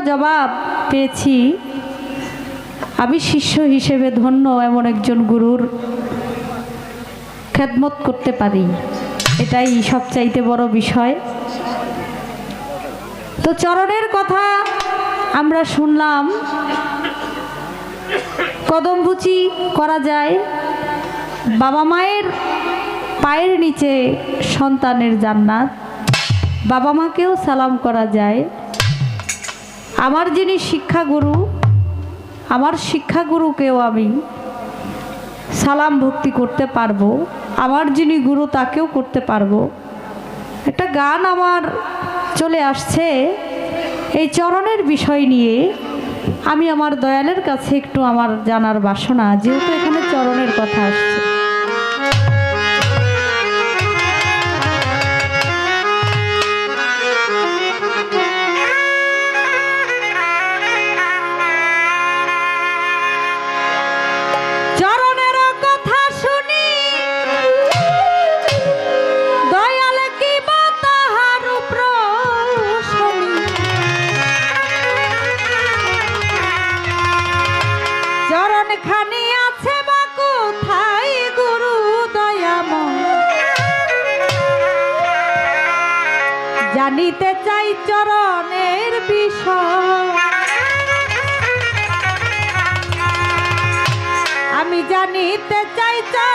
জবাব পেয়েছি। আমি শিষ্য হিসেবে ধন্য এমন একজন গুরুর খেদমত করতে পারি। এটাই সবচাইতে বড় বিষয়। তো চরণের কথা আমরা শুনলাম। কদমবুচি করা যায়। বাবা মায়ের পায়ের নিচে সন্তানের জান্নাত। বাবা মাকেও সালাম করা যায়। আমার যিনি শিক্ষাগুরু, আমার শিক্ষাগুরুকেও আমি সালাম ভক্তি করতে পারব, আমার যিনি গুরু তাকেও করতে পারব। একটা গান আমার চলে আসছে, এই চরণের বিষয় নিয়ে আমি আমার দয়ালের কাছে একটু আমার জানার বাসনা, যেহেতু এখানে চরণের কথা আসছে। জানিতে চাই চরণের বিষয়। আমি জানিতে চাই চরণের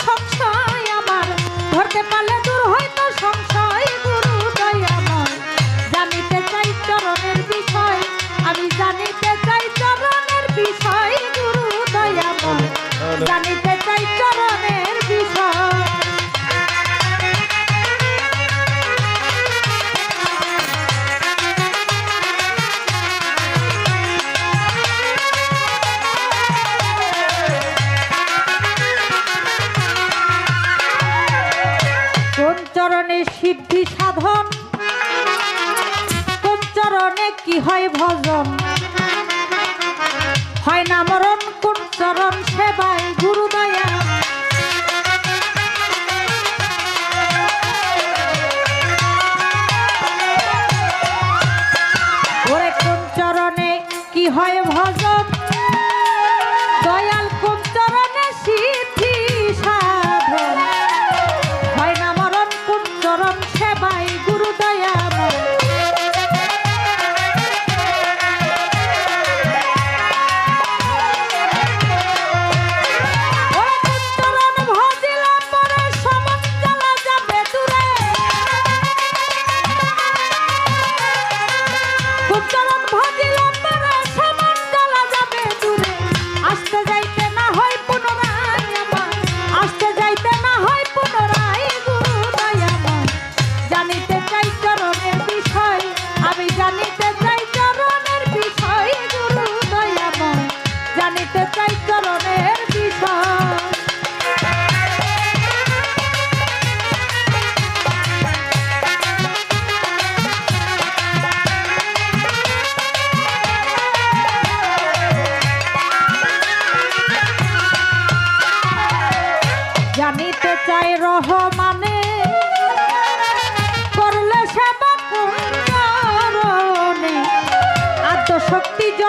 সংশয় আমার ধরতে পারলে চরণে সিদ্ধি সাধন। কোন চরণে কি হয় ভজন? হয় না মরণ, কোন চরণ সেবায় গুরু দয়া? ওরে কোন চরণে কি হয় ভজন? দয়াল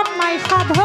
শক্তি জন্মায়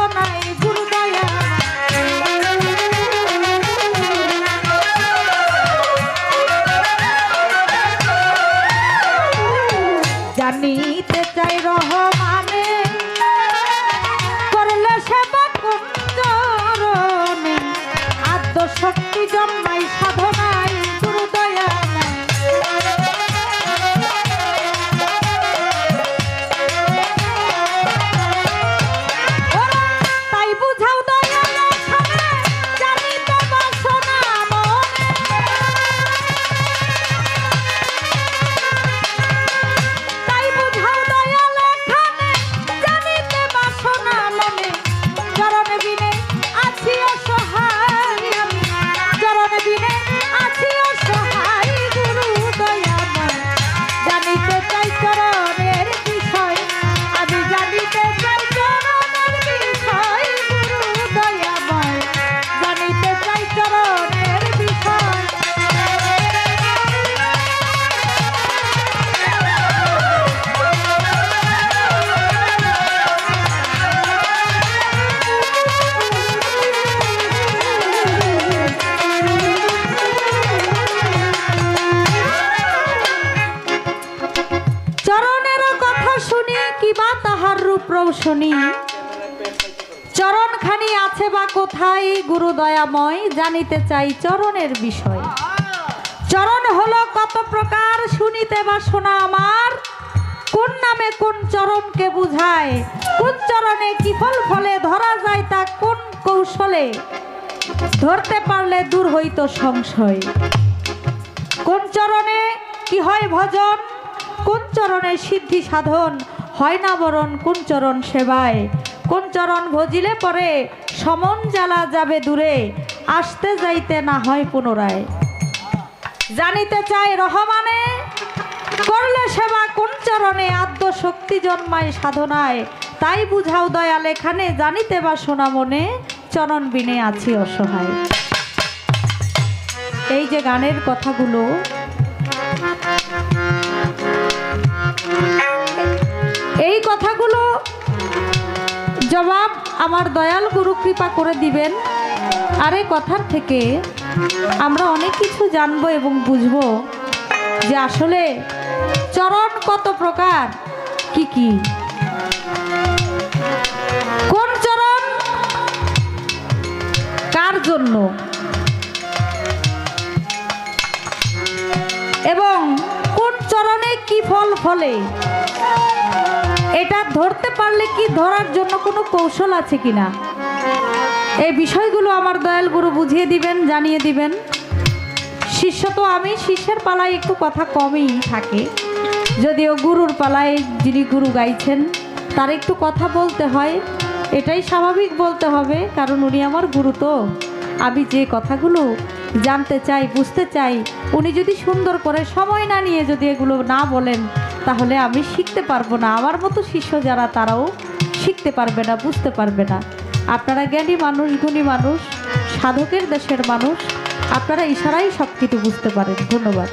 রৌশনী। চরণখানি আছে বা কোথায় গুরু দয়াময় জানিতে চাই চরণের বিষয়। চরণ হলো কত প্রকার, শুনিতে বা শোনা আমার। কোন নামে কোন চরণকে বুঝায়, কোন চরণে কি ফল ফলে ধরা যায় তা কোন কৌশলে? ধরতে পারলে দূর হইতো সংশয়। কোন চরণে কি হয় ভজন, কোন চরণে সিদ্ধি সাধন হয় না বরণ, কোন চরণ সেবায়? কোন চরণ ভজিলে পরে? সমন জ্বালা যাবে দূরে, আসতে যাইতে না হয় পুনরায়। জানিতে চাই রহমানে, করলে সেবা কোন চরণে? আদ্য শক্তি জন্মায় সাধনায়। তাই বুঝাও দয়াল, এখানে জানিতে বা শোনা মনে চরণ বিনে আছি অসহায়। এই যে গানের কথাগুলো কথাগুলো জবাব আমার দয়াল গুরু কৃপা করে দিবেন। আর এই কথার থেকে আমরা অনেক কিছু জানব এবং বুঝব যে আসলে চরণ কত প্রকার, কি কি? কোন চরণ? কার জন্য? এবং কোন চরণে কি ফল ফলে? এটা ধরতে পারলে কি ধরার জন্য কোনো কৌশল আছে কিনা? এই বিষয়গুলো আমার দয়াল গুরু বুঝিয়ে দিবেন, জানিয়ে দিবেন। শিষ্য তো আমি, শিষ্যের পালায় একটু কথা কমই থাকে। যদিও গুরুর পালায় যিনি গুরু গাইছেন, তার একটু কথা বলতে হয়। এটাই স্বাভাবিক বলতে হবে, কারণ উনি আমার গুরু তো। আমি যে কথাগুলো জানতে চাই, বুঝতে চাই, উনি যদি সুন্দর করে সময় না নিয়ে যদি এগুলো না বলেন তাহলে আমি শিখতে পারব না। আমার মতো শিষ্য যারা, তারাও শিখতে পারবে না, বুঝতে পারবে না। আপনারা জ্ঞানী মানুষ গুণী মানুষ, সাধকের দেশের মানুষ, আপনারা ইশারাই সব কিছু বুঝতে পারেন। ধন্যবাদ।